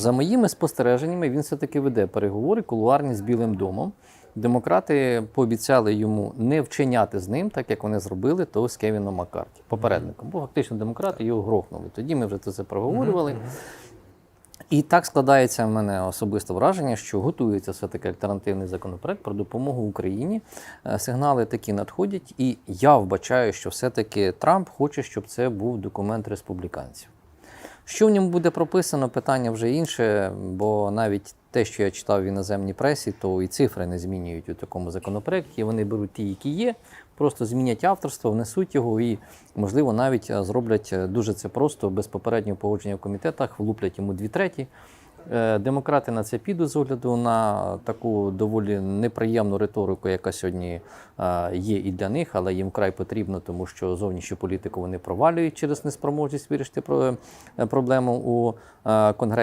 За моїми спостереженнями, він все-таки веде переговори кулуарні з Білим домом. Демократи пообіцяли йому не вчиняти з ним, так як вони зробили то з Кевіном Маккарті, попередником. Бо фактично демократи його грохнули. Тоді ми вже це проговорювали. І так складається в мене особисте враження, що готується все-таки альтернативний законопроект про допомогу Україні. Е, Сигнали такі надходять, і я вбачаю, що все-таки Трамп хоче, щоб це був документ республіканців. Що в ньому буде прописано, питання вже інше, бо навіть те, що я читав в іноземній пресі, то і цифри не змінюють у такому законопроекті. Вони беруть ті, які є, просто змінять авторство, внесуть його і, можливо, навіть е, зроблять е, дуже це просто, без попереднього погодження в комітетах, влуплять йому дві треті. Е, Демократи на це підуть з огляду на таку доволі неприємну риторику, яка сьогодні е, є і для них, але їм край потрібно, тому що зовнішню політику вони провалюють через неспроможність вирішити е, проблему у Конгресі.